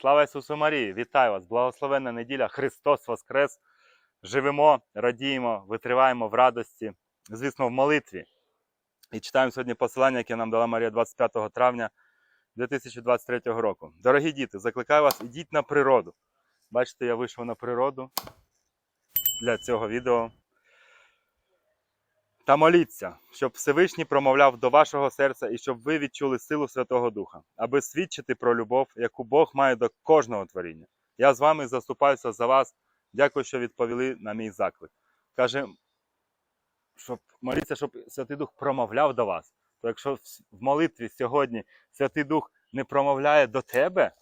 Слава Ісусу Марії! Вітаю вас! Благословенна неділя! Христос Воскрес! Живемо, радіємо, витриваємо в радості, звісно, в молитві. І читаємо сьогодні посилання, яке нам дала Марія 25 травня 2023 року. Дорогі діти, закликаю вас, ідіть на природу. Бачите, я вийшов на природу для цього відео. Та моліться, щоб Всевишній промовляв до вашого серця і щоб ви відчули силу Святого Духа, аби свідчити про любов, яку Бог має до кожного творіння. Я з вами заступаюся за вас. Дякую, що відповіли на мій заклик. Каже, щоб моліться, щоб Святий Дух промовляв до вас. То якщо в молитві сьогодні Святий Дух не промовляє до тебе,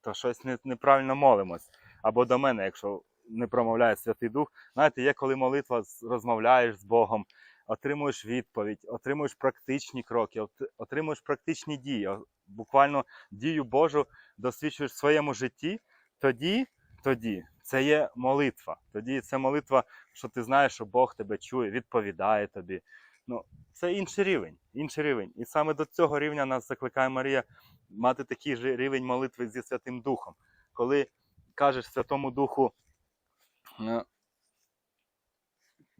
то щось неправильно молимось. Або до мене, якщо не промовляє Святий Дух. Знаєте, є коли молитва розмовляєш з Богом, отримуєш відповідь, отримуєш практичні кроки, отримуєш практичні дії, буквально дію Божу досвідчуєш в своєму житті, тоді, тоді це є молитва. Тоді це молитва, що ти знаєш, що Бог тебе чує, відповідає тобі. Ну, це інший рівень, інший рівень. І саме до цього рівня нас закликає Марія мати такий же рівень молитви зі Святим Духом. Коли кажеш Святому Духу, е,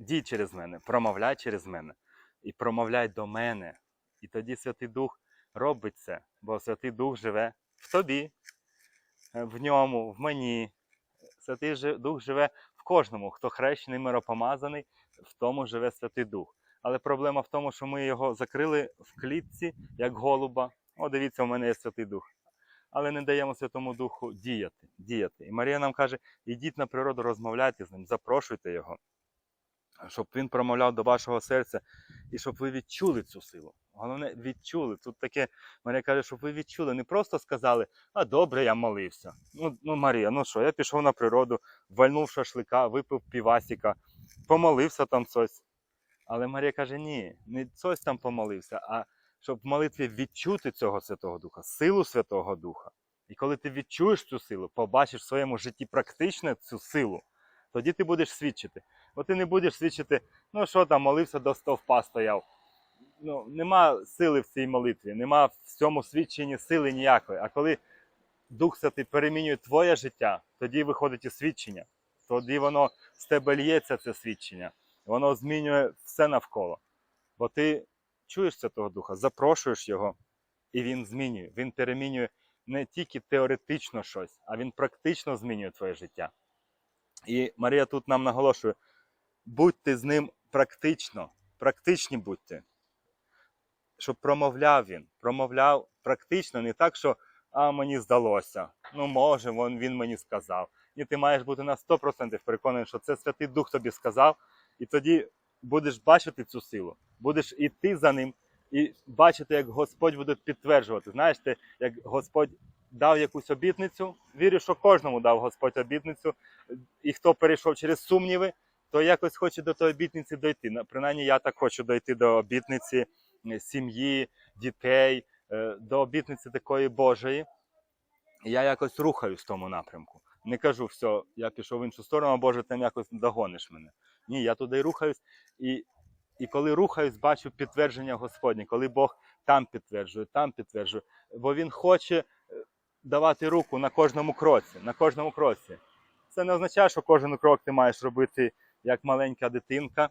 дій через мене, промовляй через мене і промовляй до мене. І тоді Святий Дух робить це, бо Святий Дух живе в тобі, е, в ньому, в мені. Святий Дух живе в кожному, хто хрещений, миропомазаний, в тому живе Святий Дух. Але проблема в тому, що ми його закрили в клітці, як голуба. О, дивіться, у мене є Святий Дух. Але не даємо Святому Духу діяти. діяти. І Марія нам каже: ідіть на природу, розмовляйте з ним, запрошуйте його, щоб він промовляв до вашого серця і щоб ви відчули цю силу. Головне, відчули. Тут таке, Марія каже, щоб ви відчули, не просто сказали, а добре, я молився. Ну, ну Марія, ну що, я пішов на природу, вальнув шашлика, випив півасіка, помолився там щось. Але Марія каже, ні, не щось там помолився, а щоб в молитві відчути цього Святого Духа, силу Святого Духа. І коли ти відчуєш цю силу, побачиш в своєму житті практично цю силу, тоді ти будеш свідчити. Бо ти не будеш свідчити, ну що там, молився до стовпа стояв. Ну, нема сили в цій молитві, нема в цьому свідченні сили ніякої. А коли Дух Святий перемінює твоє життя, тоді виходить і свідчення. Тоді воно з тебе лється, це свідчення. Воно змінює все навколо. Бо ти чуєш Святого Духа, запрошуєш його, і він змінює. Він перемінює не тільки теоретично щось, а він практично змінює твоє життя. І Марія тут нам наголошує: будьте з ним практично, практичні будьте. Щоб промовляв він, промовляв практично, не так, що а мені здалося. Ну, може, вон він мені сказав. Ні, ти маєш бути на 100% переконаний, що це Святий Дух тобі сказав, і тоді будеш бачити цю силу, будеш іти за ним і бачити, як Господь буде підтверджувати. Знаєш, ти, як Господь дав якусь обітницю, вірю, що кожному дав Господь обітницю, і хто перейшов через сумніви, то якось хоче до тої обітниці дойти. Принаймні, я так хочу дойти до обітниці е, сім'ї, дітей, е, до обітниці такої Божої. Я якось рухаюсь в тому напрямку. Не кажу, все, я пішов в іншу сторону, а Боже, там якось догониш мене. Ні, я туди рухаюсь, і, і коли рухаюсь, бачу підтвердження Господнє, коли Бог там підтверджує, там підтверджує. Бо Він хоче е, давати руку на кожному кроці, на кожному кроці. Це не означає, що кожен крок ти маєш робити як маленька дитинка,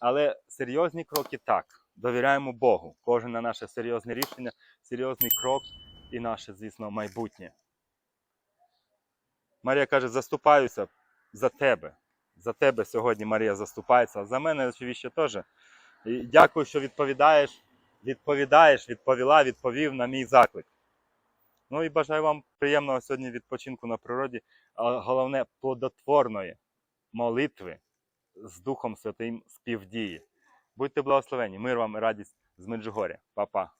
але серйозні кроки так. Довіряємо Богу. Кожен на наше серйозне рішення, серйозний крок і наше, звісно, майбутнє. Марія каже: заступаюся за тебе. За тебе сьогодні Марія заступається, а за мене очевидно теж. І дякую, що відповідаєш, відповідаєш, відповіла, відповів на мій заклик. Ну і бажаю вам приємного сьогодні відпочинку на природі, а головне плодотворної молитви з Духом Святим співдії. Будьте благословені, мир вам і радість з Меджугоря. Па-па.